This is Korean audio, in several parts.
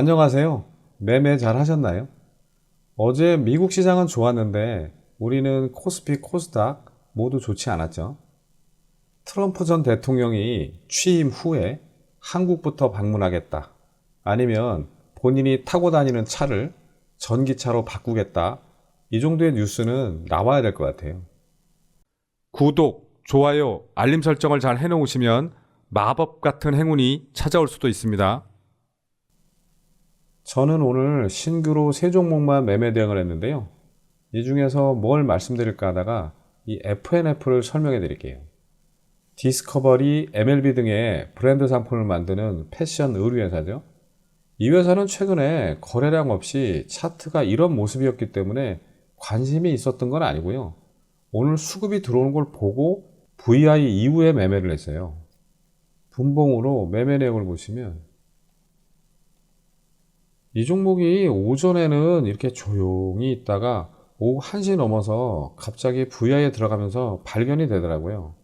안녕하세요. 매매 잘 하셨나요? 어제 미국 시장은 좋았는데 우리는 코스피 코스닥 모두 좋지 않았죠. 트럼프 전 대통령이 취임 후에 한국부터 방문하겠다. 아니면 본인이 타고 다니는 차를 전기차로 바꾸겠다. 이 정도의 뉴스는 나와야 될 것 같아요. 구독, 좋아요, 알림 설정을 잘 해놓으시면 마법 같은 행운이 찾아올 수도 있습니다. 저는 오늘 신규로 세 종목만 매매 대응을 했는데요. 이 중에서 뭘 말씀드릴까 하다가 이 FNF를 설명해 드릴게요. 디스커버리, MLB 등의 브랜드 상품을 만드는 패션 의류 회사죠. 이 회사는 최근에 거래량 없이 차트가 이런 모습이었기 때문에 관심이 있었던 건 아니고요. 오늘 수급이 들어오는 걸 보고 VI 이후에 매매를 했어요. 분봉으로 매매 내용을 보시면 이 종목이 오전에는 이렇게 조용히 있다가 오후 1시 넘어서 갑자기 VI에 들어가면서 발견이 되더라고요.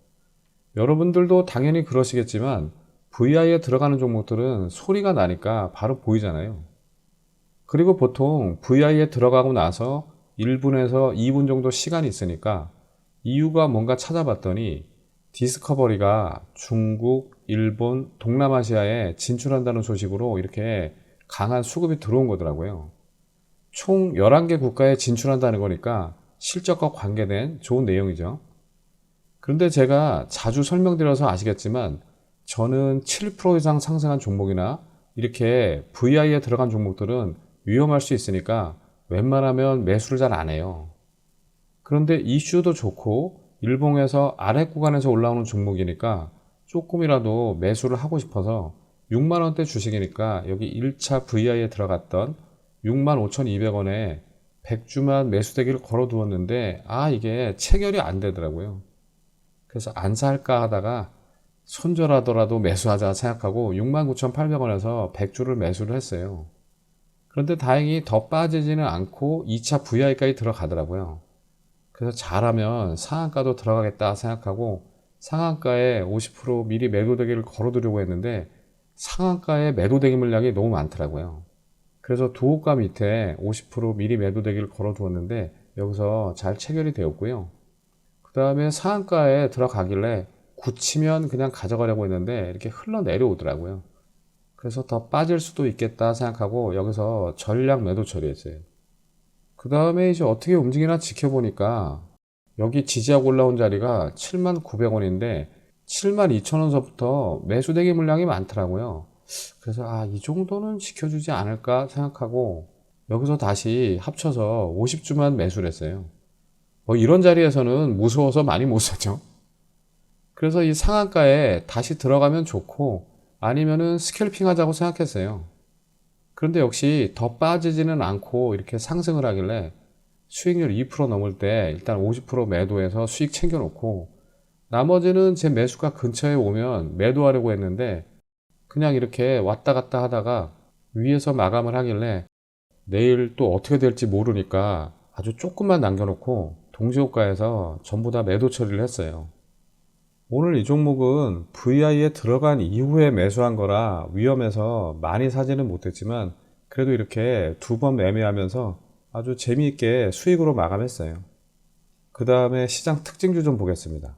여러분들도 당연히 그러시겠지만 VI에 들어가는 종목들은 소리가 나니까 바로 보이잖아요. 그리고 보통 VI에 들어가고 나서 1분에서 2분 정도 시간이 있으니까 이유가 뭔가 찾아봤더니 디스커버리가 중국, 일본, 동남아시아에 진출한다는 소식으로 이렇게 강한 수급이 들어온 거더라고요. 총 11개 국가에 진출한다는 거니까 실적과 관계된 좋은 내용이죠. 그런데 제가 자주 설명드려서 아시겠지만 저는 7% 이상 상승한 종목이나 이렇게 VI에 들어간 종목들은 위험할 수 있으니까 웬만하면 매수를 잘 안 해요. 그런데 이슈도 좋고 일봉에서 아래 구간에서 올라오는 종목이니까 조금이라도 매수를 하고 싶어서 6만 원대 주식이니까 여기 1차 VI에 들어갔던 65,200원에 100주만 매수대기를 걸어 두었는데 아 이게 체결이 안 되더라고요. 그래서 안 살까 하다가 손절하더라도 매수하자 생각하고 69,800원에서 100주를 매수를 했어요. 그런데 다행히 더 빠지지는 않고 2차 VI까지 들어가더라고요. 그래서 잘하면 상한가도 들어가겠다 생각하고 상한가에 50% 미리 매도대기를 걸어두려고 했는데 상한가에 매도대기 물량이 너무 많더라고요. 그래서 두호가 밑에 50% 미리 매도대기를 걸어 두었는데 여기서 잘 체결이 되었고요. 그 다음에 상한가에 들어가길래 굳히면 그냥 가져가려고 했는데 이렇게 흘러내려오더라고요. 그래서 더 빠질 수도 있겠다 생각하고 여기서 전략 매도 처리했어요. 그 다음에 이제 어떻게 움직이나 지켜보니까 여기 지지하고 올라온 자리가 79,900원인데 72,000원서부터 매수 대기 물량이 많더라고요. 그래서 아, 이 정도는 지켜주지 않을까 생각하고 여기서 다시 합쳐서 50주만 매수를 했어요. 뭐 이런 자리에서는 무서워서 많이 못 사죠. 그래서 이 상한가에 다시 들어가면 좋고 아니면은 스캘핑 하자고 생각했어요. 그런데 역시 더 빠지지는 않고 이렇게 상승을 하길래 수익률 2% 넘을 때 일단 50% 매도해서 수익 챙겨놓고 나머지는 제 매수가 근처에 오면 매도하려고 했는데 그냥 이렇게 왔다 갔다 하다가 위에서 마감을 하길래 내일 또 어떻게 될지 모르니까 아주 조금만 남겨놓고 동시호가에서 전부 다 매도 처리를 했어요. 오늘 이 종목은 VI에 들어간 이후에 매수한 거라 위험해서 많이 사지는 못했지만 그래도 이렇게 두 번 매매하면서 아주 재미있게 수익으로 마감했어요. 그 다음에 시장 특징주 좀 보겠습니다.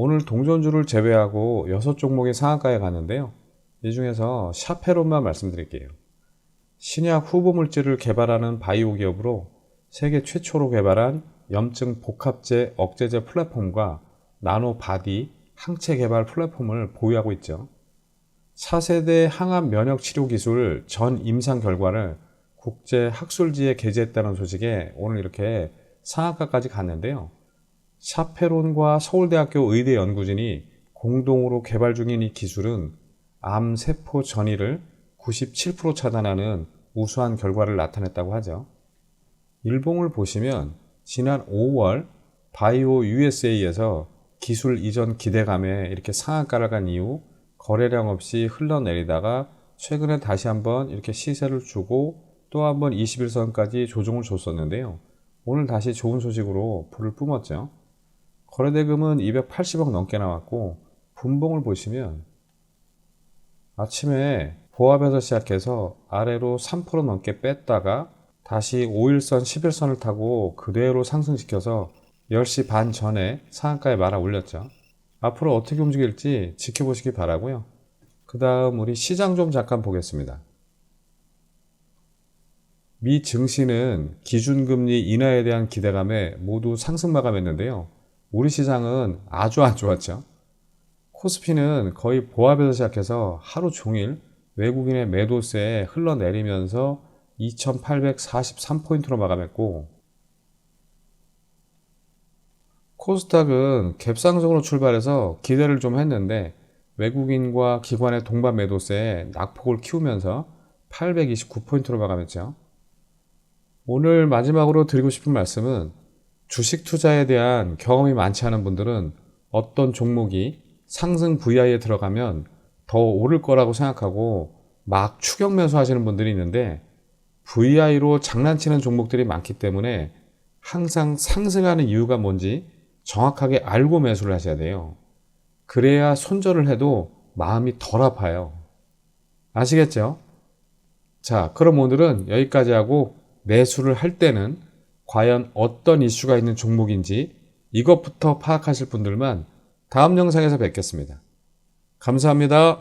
오늘 동전주를 제외하고 6종목이 상한가에 갔는데요. 이 중에서 샤페론만 말씀드릴게요. 신약 후보 물질을 개발하는 바이오 기업으로 세계 최초로 개발한 염증 복합제 억제제 플랫폼과 나노 바디 항체 개발 플랫폼을 보유하고 있죠. 차세대 항암 면역 치료 기술 전 임상 결과를 국제 학술지에 게재했다는 소식에 오늘 이렇게 상한가까지 갔는데요. 샤페론과 서울대학교 의대 연구진이 공동으로 개발 중인 이 기술은 암 세포 전이를 97% 차단하는 우수한 결과를 나타냈다고 하죠. 일봉을 보시면 지난 5월 바이오 USA에서 기술 이전 기대감에 이렇게 상한가를 간 이후 거래량 없이 흘러내리다가 최근에 다시 한번 이렇게 시세를 주고 또 한번 21선까지 조정을 줬었는데요. 오늘 다시 좋은 소식으로 불을 뿜었죠. 거래대금은 280억 넘게 나왔고 분봉을 보시면 아침에 보합에서 시작해서 아래로 3% 넘게 뺐다가 다시 5일선, 11선을 타고 그대로 상승시켜서 10시 반 전에 상한가에 말아 올렸죠. 앞으로 어떻게 움직일지 지켜보시기 바라고요. 그 다음 우리 시장 좀 잠깐 보겠습니다. 미 증시는 기준금리 인하에 대한 기대감에 모두 상승 마감했는데요. 우리 시장은 아주 안 좋았죠. 코스피는 거의 보합에서 시작해서 하루 종일 외국인의 매도세에 흘러내리면서 2843포인트로 마감했고, 코스닥은 갭상승으로 출발해서 기대를 좀 했는데, 외국인과 기관의 동반 매도세에 낙폭을 키우면서 829포인트로 마감했죠. 오늘 마지막으로 드리고 싶은 말씀은 주식 투자에 대한 경험이 많지 않은 분들은 어떤 종목이 상승 VI에 들어가면 더 오를 거라고 생각하고 막 추격 매수하시는 분들이 있는데 VI로 장난치는 종목들이 많기 때문에 항상 상승하는 이유가 뭔지 정확하게 알고 매수를 하셔야 돼요. 그래야 손절을 해도 마음이 덜 아파요. 아시겠죠? 자, 그럼 오늘은 여기까지 하고 매수를 할 때는 과연 어떤 이슈가 있는 종목인지 이것부터 파악하실 분들만 다음 영상에서 뵙겠습니다. 감사합니다.